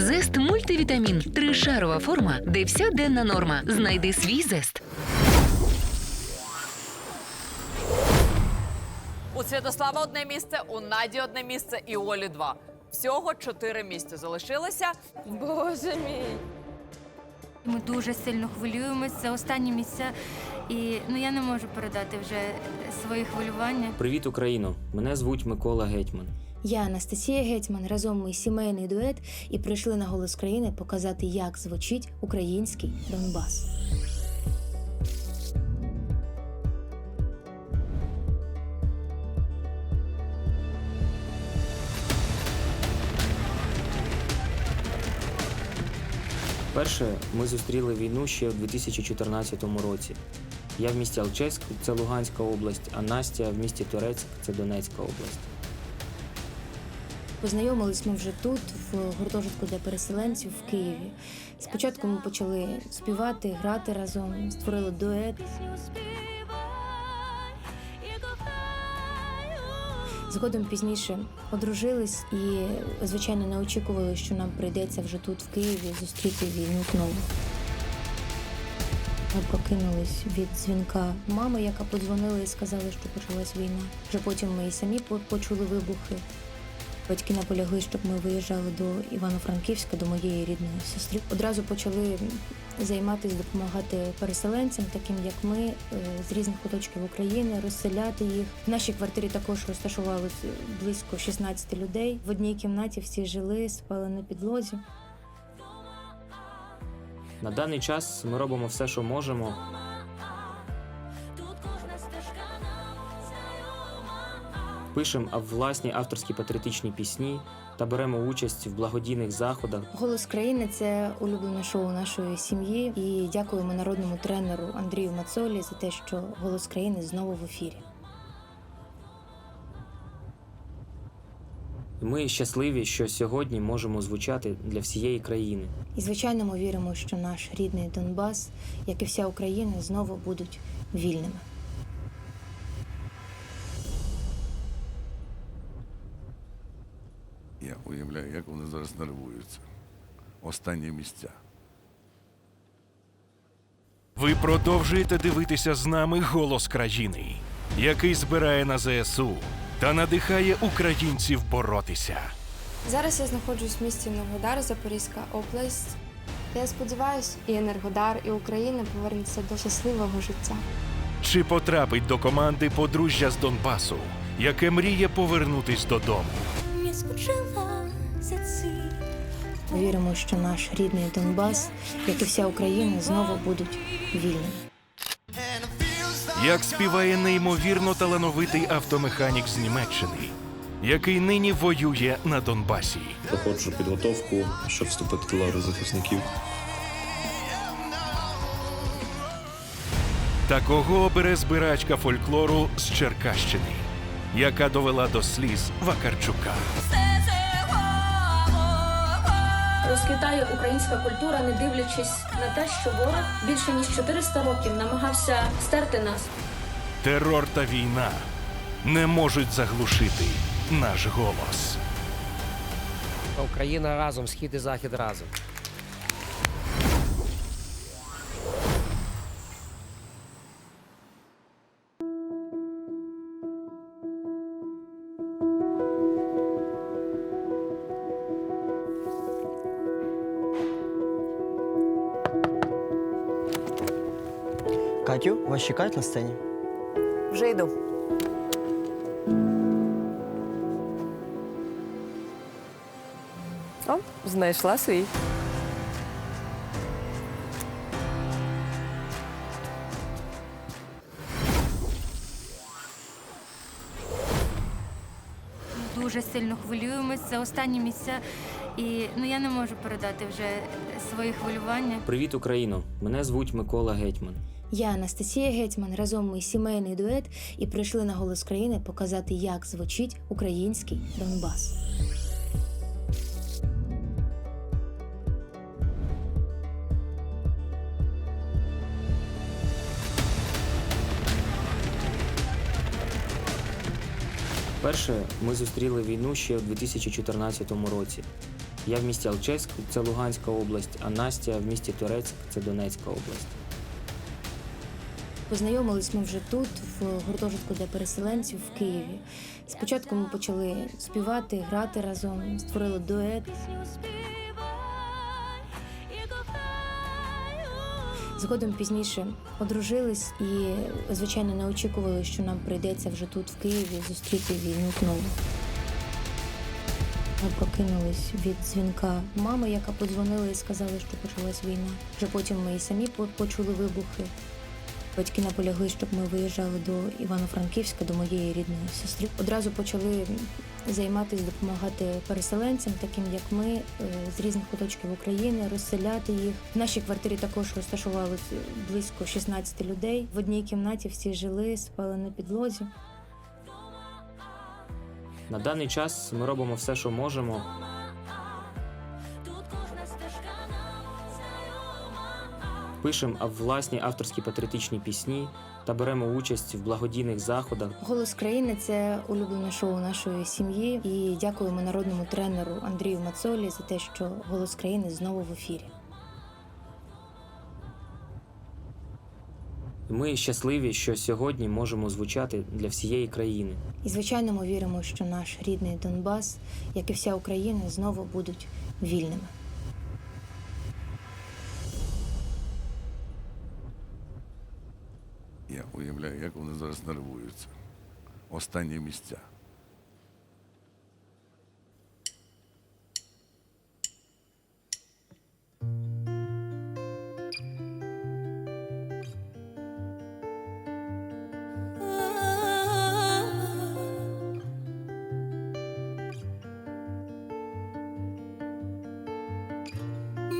Зест мультивітамін. Тришарова форма, де вся денна норма. Знайди свій зест. У Святослава одне місце, у Наді одне місце і у Олі два. Всього чотири місця залишилося. Боже мій. Ми дуже сильно хвилюємося. за останні місця, і ну я не можу передати вже свої хвилювання. Привіт, Україно! Мене звуть Микола Гетьман. Я Анастасія Гетьман. Разом ми сімейний дует і прийшли на голос країни показати, як звучить український Донбас. Перше ми зустріли війну ще у 2014 році. Я в місті Алчевськ, це Луганська область, а Настя в місті Турецьк це Донецька область. Познайомились ми вже тут, в гуртожитку для переселенців в Києві. Спочатку ми почали співати, грати разом, створили дует. Згодом пізніше одружились і, звичайно, не очікували, що нам прийдеться вже тут, в Києві, зустріти війну знову. Ми прокинулись від дзвінка мами, яка подзвонила і сказала, що почалась війна. Вже потім ми і самі почули вибухи. Батьки наполягли, щоб ми виїжджали до Івано-Франківська, до моєї рідної сестри. Одразу почали займатися, допомагати переселенцям, таким як ми, е, з різних куточків України, розселяти їх. В нашій квартирі також розташувалось близько 16 людей. В одній кімнаті всі жили, спали на підлозі. На даний час ми робимо все, що можемо. Пишемо власні авторські патріотичні пісні та беремо участь в благодійних заходах. Голос країни це улюблене шоу нашої сім'ї. І дякуємо народному тренеру Андрію Мацолі за те, що голос країни знову в ефірі. Ми щасливі, що сьогодні можемо звучати для всієї країни. І звичайно, ми віримо, що наш рідний Донбас, як і вся Україна, знову будуть вільними. Я уявляю, як вони зараз нервуються. Останні місця. Ви продовжуєте дивитися з нами голос країни, який збирає на ЗСУ та надихає українців боротися. Зараз я знаходжусь в місті Енергодар, Запорізька область. Я сподіваюся, і Енергодар, і Україна повернуться до щасливого життя. Чи потрапить до команди подружжя з Донбасу, яке мріє повернутись додому? Віримо, що наш рідний Донбас, як і вся Україна, знову будуть вільними. Як співає неймовірно талановитий автомеханік з Німеччини, який нині воює на Донбасі. проходжу підготовку, щоб вступити до лави захисників. Такого обере збирачка фольклору з Черкащини, яка довела до сліз Вакарчука. Розквітає українська культура, не дивлячись на те, що ворог більше ніж 400 років намагався стерти нас. Терор та війна не можуть заглушити наш голос. Україна разом, схід і захід разом. Катю, вас чекають на сцені? Вже йду. О, знайшла свій. Дуже сильно хвилюємося. Це останні місця, і ну я не можу передати вже свої хвилювання. Привіт, Україно! Мене звуть Микола Гетьман. Я Анастасія Гетьман. Разом ми сімейний дует і прийшли на голос країни показати, як звучить український Донбас. Перше ми зустріли війну ще у 2014 році. Я в місті Алчевськ, це Луганська область, а Настя в місті Турецьк, це Донецька область. Познайомились ми вже тут, в гуртожитку для переселенців в Києві. Спочатку ми почали співати, грати разом, створили дует. Згодом пізніше одружились і, звичайно, не очікували, що нам прийдеться вже тут, в Києві, зустріти війну знову. Ми прокинулись від дзвінка мами, яка подзвонила і сказала, що почалась війна. Вже потім ми і самі почули вибухи. Батьки наполягли, щоб ми виїжджали до Івано-Франківська, до моєї рідної сестри. Одразу почали займатися, допомагати переселенцям, таким як ми, е, з різних куточків України, розселяти їх. В нашій квартирі також розташувалось близько 16 людей. В одній кімнаті всі жили, спали на підлозі. На даний час ми робимо все, що можемо. Пишемо а, власні авторські патріотичні пісні та беремо участь в благодійних заходах. Голос країни це улюблене шоу нашої сім'ї. І дякуємо народному тренеру Андрію Мацолі за те, що голос країни знову в ефірі. Ми щасливі, що сьогодні можемо звучати для всієї країни. І звичайно, ми віримо, що наш рідний Донбас, як і вся Україна, знову будуть вільними. Я уявляю, як вони зараз нервуються. Останні місця.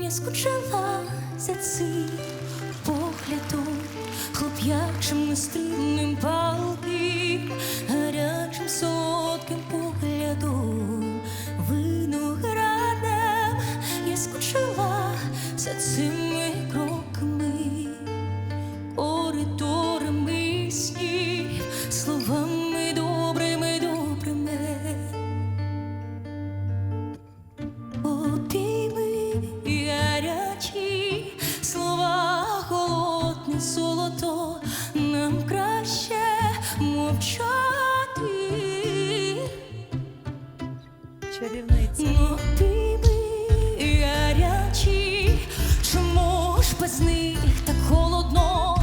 Я скучала за цим хлоп'ячим нестримним палким, гарячим солодким поглядом, виноградом я скучила за цими Чарівниця. Обійми гарячі, чому ж без них так холодно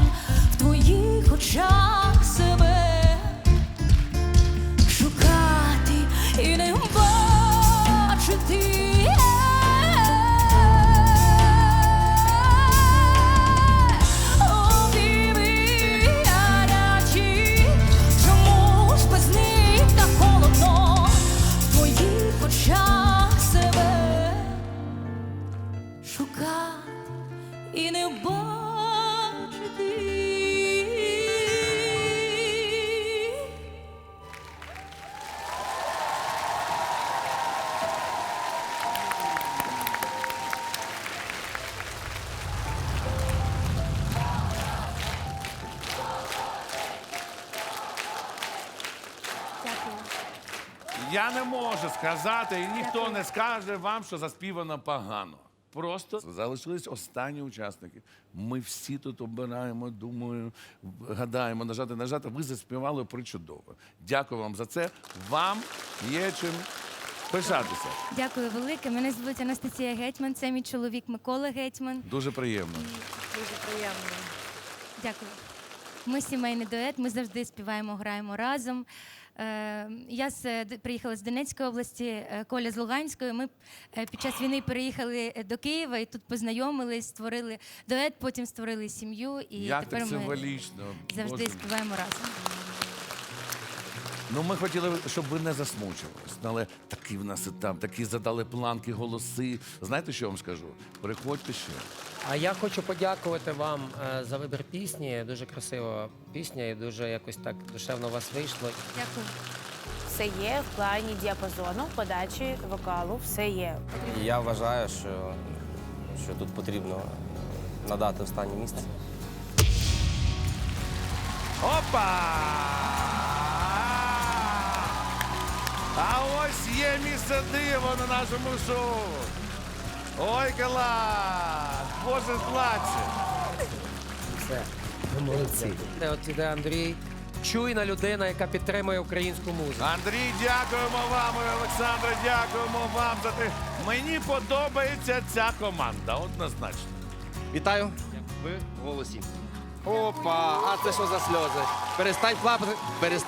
в твоїх очах Я не можу сказати, і ніхто не скаже вам, що заспівано погано. Просто залишились останні учасники. Ми всі тут обираємо, думаю, гадаємо, нажати, нажати. Ви заспівали причудово. Дякую вам за це. Вам є чим пишатися. Дякую велике. Мене звуть Анастасія Гетьман. Це мій чоловік Микола Гетьман. Дуже приємно. Дуже приємно. Дякую. Ми сімейний дует, ми завжди співаємо, граємо разом. Е, Я з, приїхала з Донецької області, е, Коля з Луганської. Ми е, під час війни переїхали до Києва і тут познайомились, створили дует, потім створили сім'ю. І Як тепер так ми символічно. завжди Боже. співаємо разом. Ну, ми хотіли, щоб ви не засмучувались. Але такі в нас і там, такі задали планки, голоси. Знаєте, що я вам скажу? Приходьте ще. А я хочу подякувати вам е, за вибір пісні. Дуже красива пісня і дуже якось так душевно у вас вийшло. Дякую. Все є в плані діапазону, подачі вокалу, все є. І я вважаю, що, що тут потрібно надати останнє місце. Опа! А ось є місце диво на нашому шоу. Ой, клас! Боже, плаче. Все, ви молодці. Де От іде Андрій. Чуйна людина, яка підтримує українську музику. Андрій, дякуємо вам, і Олександре, дякуємо вам за те. Мені подобається ця команда, однозначно. Вітаю. Ви в голосі. Опа, а це що за сльози? Перестань плакати. перес-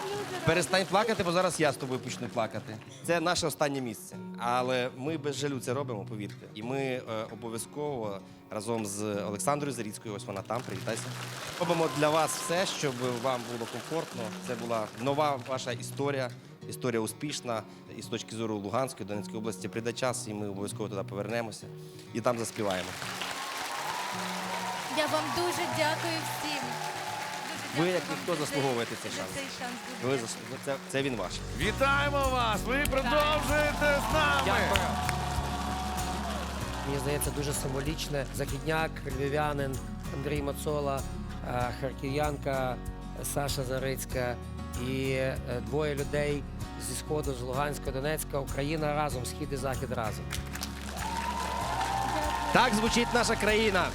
Перестань плакати, бо зараз я з тобою почну плакати. Це наше останнє місце. Але ми без жалю це робимо, повірте. І ми е, обов'язково разом з Олександрою Заріцькою, ось вона там, привітайся. Робимо для вас все, щоб вам було комфортно. Це була нова ваша історія. Історія успішна і з точки зору Луганської, Донецької області прийде час, і ми обов'язково туди повернемося і там заспіваємо. Я вам дуже дякую всім. Ви, як ніхто, заслуговуєте цей шанс. Ви це, це він ваш. Вітаємо вас! Ви продовжуєте з нами! Дякую. Мені здається, дуже символічне. Західняк, львів'янин Андрій Мацола, е, харків'янка Саша Зарицька і е, двоє людей зі сходу, з Луганська, Донецька, Україна разом, схід і захід разом. Так звучить наша країна.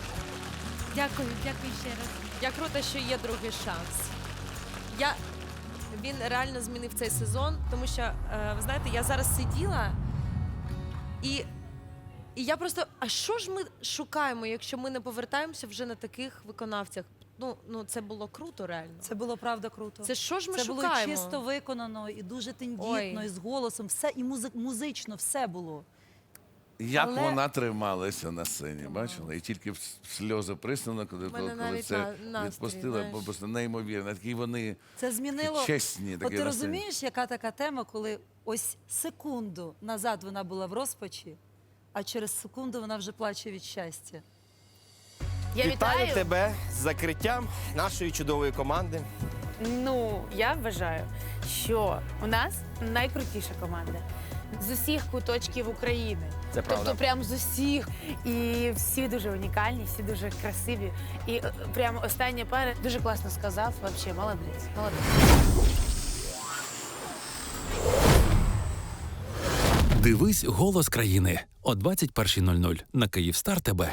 Дякую, дякую ще раз. Як круто, що є другий шанс. Я... Він реально змінив цей сезон, тому що, е, ви знаєте, я зараз сиділа і, і я просто. А що ж ми шукаємо, якщо ми не повертаємося вже на таких виконавцях? Ну, ну це було круто, реально. Це було правда круто. Це що ж ми Це шукаємо? було чисто виконано і дуже тендітно, Ой. і з голосом, все і музик, музично, все було. Як Але- вона трималася на сцені, бачила? І тільки в с- сльози приснула, коли, мене коли навіть це на- настрій, відпустила, знаєш. бо просто неймовірно. Такі вони Це змінило. чесні. От Такі ти на сцені. розумієш, яка така тема, коли ось секунду назад вона була в розпачі, а через секунду вона вже плаче від щастя. Я вітаю. тебе з закриттям нашої чудової команди. Ну, я вважаю, що у нас найкрутіша команда з усіх куточків України. Це правда. Тобто, прям з усіх. І всі дуже унікальні, всі дуже красиві. І е, прямо остання пара дуже класно сказав. Вообще, молодець. Молодець. Дивись голос країни о 21.00 на Київстар ТБ.